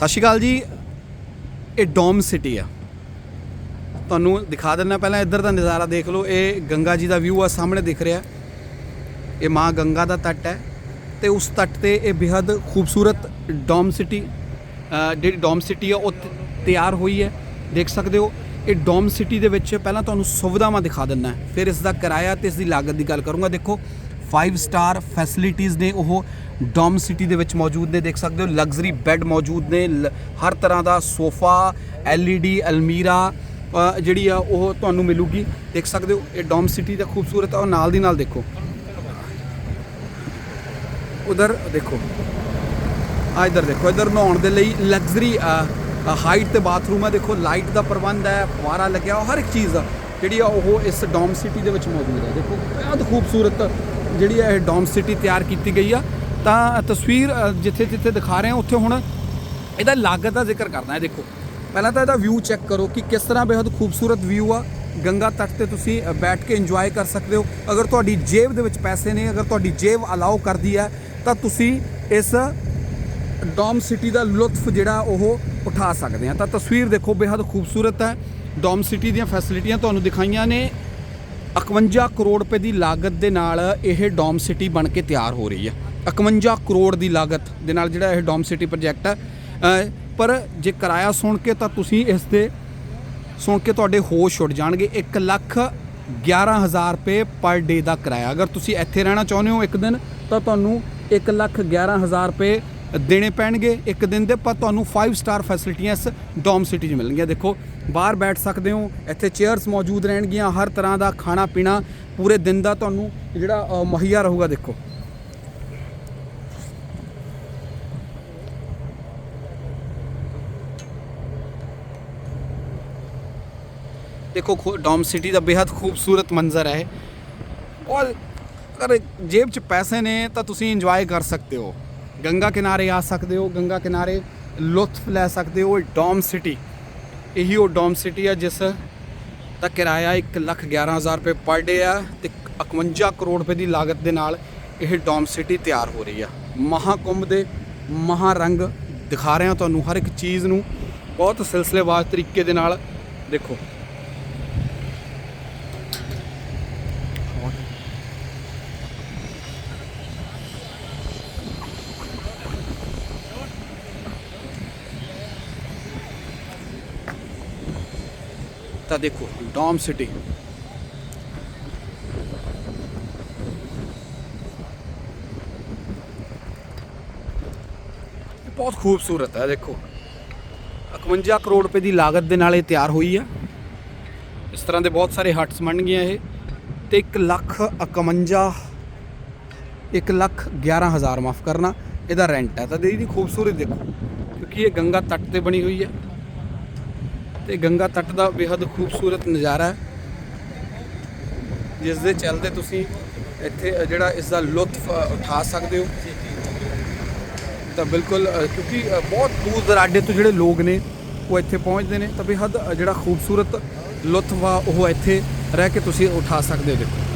ਸਤਿ ਸ਼੍ਰੀ ਅਕਾਲ ਜੀ। ਇਹ ਡੋਮ ਸਿਟੀ ਆ। ਤੁਹਾਨੂੰ ਦਿਖਾ ਦਿੰਦਾ ਪਹਿਲਾਂ ਇੱਧਰ ਦਾ ਨਜ਼ਾਰਾ ਦੇਖ ਲਓ। ਇਹ ਗੰਗਾ ਜੀ ਦਾ ਵਿਊ ਆ, ਸਾਹਮਣੇ ਦਿਖ ਰਿਹਾ। ਇਹ ਮਾਂ ਗੰਗਾ ਦਾ ਤੱਟ ਹੈ ਤੇ ਉਸ ਤੱਟ ਤੇ ਇਹ ਬੇहद ਖੂਬਸੂਰਤ ਡੋਮ ਸਿਟੀ ਜਿਹੜੀ ਡੋਮ ਸਿਟੀ ਆ, ਉਹ ਤਿਆਰ ਹੋਈ ਹੈ। ਦੇਖ ਸਕਦੇ ਹੋ, ਇਹ ਡੋਮ ਸਿਟੀ ਦੇ ਵਿੱਚ ਪਹਿਲਾਂ ਤੁਹਾਨੂੰ ਸੁਵਿਧਾਵਾਂ ਦਿਖਾ ਦਿੰਦਾ। ਫਿਰ ਇਸ ਦਾ ਕਿਰਾਇਆ ਤੇ ਇਸ ਦੀ ਲਾਗਤ ਦੀ ਗੱਲ ਕਰੂੰਗਾ। ਦੇਖੋ 5 ਸਟਾਰ ਫੈਸਿਲਿਟੀਆਂ ਨੇ ਉਹ ਡੋਮ ਸਿਟੀ ਦੇ ਵਿੱਚ ਮੌਜੂਦ ਨੇ ਦੇਖ ਸਕਦੇ ਹੋ ਲਗਜ਼ਰੀ ਬੈੱਡ ਮੌਜੂਦ ਨੇ ਲ- ਹਰ ਤਰ੍ਹਾਂ ਦਾ ਸੋਫਾ LED ਅਲਮੀਰਾ ਜਿਹੜੀ ਆ ਉਹ ਤੁਹਾਨੂੰ ਮਿਲੂਗੀ। ਦੇਖ ਸਕਦੇ ਹੋ ਇਹ ਡੋਮ ਸਿਟੀ ਦਾ ਖੂਬਸੂਰਤ ਆ ਨਾਲ ਦੀ ਨਾਲ ਦੇਖੋ। ਉਧਰ ਦੇਖੋ ਆ ਇਧਰ ਦੇਖੋ ਇਧਰ ਨਹਾਉਣ ਦੇ ਲਈ ਲਗਜ਼ਰੀ ਹਾਈਟ ਤੇ ਬਾਥਰੂਮ ਹੈ ਦੇਖੋ ਲਾਈਟ ਦਾ ਪ੍ਰਬੰਧ ਹੈ ਫੁਆਰਾ ਲੱਗਿਆ ਹੋਇਆ, ਹਰ ਇੱਕ ਚੀਜ਼ ਆ ਜਿਹੜੀ ਆ ਉਹ ਇਸ ਡੋਮ ਸਿਟੀ ਦੇ ਵਿੱਚ ਮੌਜੂਦ ਹੈ। ਦੇਖੋ ਬਹੁਤ ਖੂਬਸੂਰਤ ਜਿਹੜੀ ਇਹ ਡੋਮ ਸਿਟੀ ਤਿਆਰ ਕੀਤੀ ਗਈ ਆ, ਤਾਂ ਤਸਵੀਰ ਜਿੱਥੇ ਜਿੱਥੇ ਦਿਖਾ ਰਹੇ ਹਾਂ, ਉੱਥੇ ਹੁਣ ਇਹਦਾ ਲਾਗਤ ਦਾ ਜ਼ਿਕਰ ਕਰਨਾ ਹੈ, ਦੇਖੋ। ਪਹਿਲਾਂ ਤਾਂ ਇਹਦਾ ਵਿਊ ਚੈੱਕ ਕਰੋ ਕਿ ਕਿਸ ਤਰ੍ਹਾਂ ਬੇहद ਖੂਬਸੂਰਤ ਵਿਊ ਆ। ਗੰਗਾ ਤੱਟ ਤੇ ਤੁਸੀਂ ਬੈਠ ਕੇ ਇੰਜੋਏ ਕਰ ਸਕਦੇ ਹੋ। ਅਗਰ ਤੁਹਾਡੀ ਜੇਬ ਦੇ ਵਿੱਚ ਪੈਸੇ ਨੇ, ਅਗਰ ਤੁਹਾਡੀ ਜੇਬ ਅਲਾਉ ਕਰਦੀ ਹੈ, ਤਾਂ ਤੁਸੀਂ ਇਸ ਡੋਮ ਸਿਟੀ ਦਾ ਲੁਤਫ ਜਿਹੜਾ ਉਹ ਉਠਾ ਸਕਦੇ ਆ ਤਾਂ ਤਸਵੀਰ ਦੇਖੋ ਬੇहद ਖੂਬਸੂਰਤ ਹੈ। ਡੋਮ ਸਿਟੀ ਦੀਆਂ ਫੈਸਿਲਿਟੀਆਂ ਤੁਹਾਨੂੰ ਦਿਖਾਈਆਂ ਨੇ। 51 ਕਰੋੜ ਰੁਪਏ ਦੀ ਲਾਗਤ ਦੇ ਨਾਲ ਇਹ ਡੋਮ ਸਿਟੀ ਬਣ ਕੇ ਤਿਆਰ ਹੋ ਰਹੀ ਹੈ। 51 ਕਰੋੜ ਦੀ ਲਾਗਤ ਦੇ ਨਾਲ ਜਿਹੜਾ ਇਹ ਡੋਮ ਸਿਟੀ ਪ੍ਰੋਜੈਕਟ ਹੈ। ਪਰ ਜੇ ਕਿਰਾਇਆ ਸੁਣ ਕੇ ਤਾਂ ਤੁਸੀਂ ਇਸ ਦੇ ਸੁਣ ਕੇ ਤੁਹਾਡੇ ਹੋਸ਼ ਉੱਡ ਜਾਣਗੇ। 1 ਲੱਖ 11000 ਰੁਪਏ ਪਰ ਡੇ ਦਾ ਕਿਰਾਇਆ। ਅਗਰ ਤੁਸੀਂ ਇੱਥੇ ਰਹਿਣਾ ਚਾਹੁੰਦੇ ਹੋ ਇੱਕ ਦਿਨ, ਤਾਂ ਤੁਹਾਨੂੰ 1 ਲੱਖ 11000 ਰੁਪਏ ਦੇਣੇ ਪੈਣਗੇ। ਇੱਕ ਦਿਨ ਦੇ ਪਰ ਤੁਹਾਨੂੰ 5 ਸਟਾਰ ਫੈਸਿਲਿਟੀਆਂ ਇਸ ਡੋਮ ਸਿਟੀ 'ਚ ਮਿਲਣਗੀਆਂ। ਦੇਖੋ, ਬਾਹਰ ਬੈਠ ਸਕਦੇ ਹੋ, ਇੱਥੇ ਚੇਅਰਸ ਮੌਜੂਦ ਰਹਿਣਗੀਆਂ, ਹਰ ਤਰ੍ਹਾਂ ਦਾ ਖਾਣਾ ਪੀਣਾ, ਪੂਰੇ ਦਿਨ ਦਾ ਤੁਹਾਨੂੰ ਜਿਹੜਾ ਮੁਹੱਈਆ ਰਹੂਗਾ, ਦੇਖੋ। देखो ਡੋਮ ਸਿਟੀ ਦਾ ਬੇਹੱਦ ਖੂਬਸੂਰਤ ਮੰਜ਼ਰ ਹੈ। ਔਰ ਜੇਬ 'ਚ ਪੈਸੇ ਨੇ, ਤਾਂ ਤੁਸੀਂ ਇੰਜੋਏ ਕਰ ਸਕਦੇ ਹੋ। ਗੰਗਾ ਕਿਨਾਰੇ ਆ ਸਕਦੇ ਹੋ, ਗੰਗਾ ਕਿਨਾਰੇ ਲੁਤਫ ਲੈ ਸਕਦੇ ਹੋ ਡੋਮ ਸਿਟੀ। ਇਹੀ ਉਹ ਡੋਮ ਸਿਟੀ ਆ ਜਿਸ ਦਾ ਕਿਰਾਇਆ 111000 ਰੁਪਏ ਪਰ ਡੇ ਆ ਤੇ 51 ਕਰੋੜ ਰੁਪਏ ਦੀ ਲਾਗਤ ਦੇ ਨਾਲ ਇਹ ਡੋਮ ਸਿਟੀ ਤਿਆਰ ਹੋ ਰਹੀ ਆ। ਮਹਾਕੁੰਭ ਦੇ ਮਹਾ ਰੰਗ ਦਿਖਾ ਰਹੇ ਹਾਂ ਤੁਹਾਨੂੰ ਹਰ ਇੱਕ ਚੀਜ਼ ਨੂੰ। ਬਹੁਤ ਸਿਲਸਿਲੇਵਾਰ ਤਰੀਕੇ ਦੇ ਨਾਲ ਦੇਖੋ। ਤਾਂ ਦੇਖੋ, ਡੋਮ ਸਿਟੀ। ਬਹੁਤ ਖੂਬਸੂਰਤ ਹੈ, ਦੇਖੋ। 51 ਕਰੋੜ ਰੁਪਏ ਦੀ ਲਾਗਤ ਦੇ ਨਾਲ ਇਹ ਤਿਆਰ ਹੋਈ ਆ। ਇਸ ਤਰ੍ਹਾਂ ਦੇ ਬਹੁਤ ਸਾਰੇ ਹਟਸ ਬਣ ਗਈਆਂ ਇਹ। ਤੇ 1 ਲੱਖ 51 1 ਲੱਖ 11 ਹਜ਼ਾਰ ਮਾਫ ਕਰਨਾ, ਇਹਦਾ ਰੈਂਟ ਹੈ। ਤਾਂ ਇਹਦੀ ਖੂਬਸੂਰਤ ਦੇਖੋ, ਕਿਉਂਕਿ ਇਹ ਗੰਗਾ ਤੱਟ ਤੇ ਬਣੀ ਹੋਈ ਹੈ। ਤੇ ਗੰਗਾ ਤੱਟ ਦਾ ਬੇहद ਖੂਬਸੂਰਤ ਨਜ਼ਾਰਾ ਜਿਸ ਦੇ ਚਲਦੇ ਤੁਸੀਂ ਇੱਥੇ ਜਿਹੜਾ ਇਸ ਦਾ ਲੁਤਫ ਉਠਾ ਸਕਦੇ ਹੋ। ਤਾਂ ਬਿਲਕੁਲ ਕਿਉਂਕਿ ਬਹੁਤ ਦੂਰ ਦਰਾਡੇ ਤੋਂ ਜਿਹੜੇ ਲੋਕ ਨੇ, ਉਹ ਇੱਥੇ ਪਹੁੰਚਦੇ ਨੇ। ਤਾਂ ਬੇहद ਜਿਹੜਾ ਖੂਬਸੂਰਤ ਲੁਤਫ ਆ, ਉਹ ਇੱਥੇ ਰਹਿ ਕੇ ਤੁਸੀਂ ਉਠਾ ਸਕਦੇ ਹੋ ਦੇਖੋ।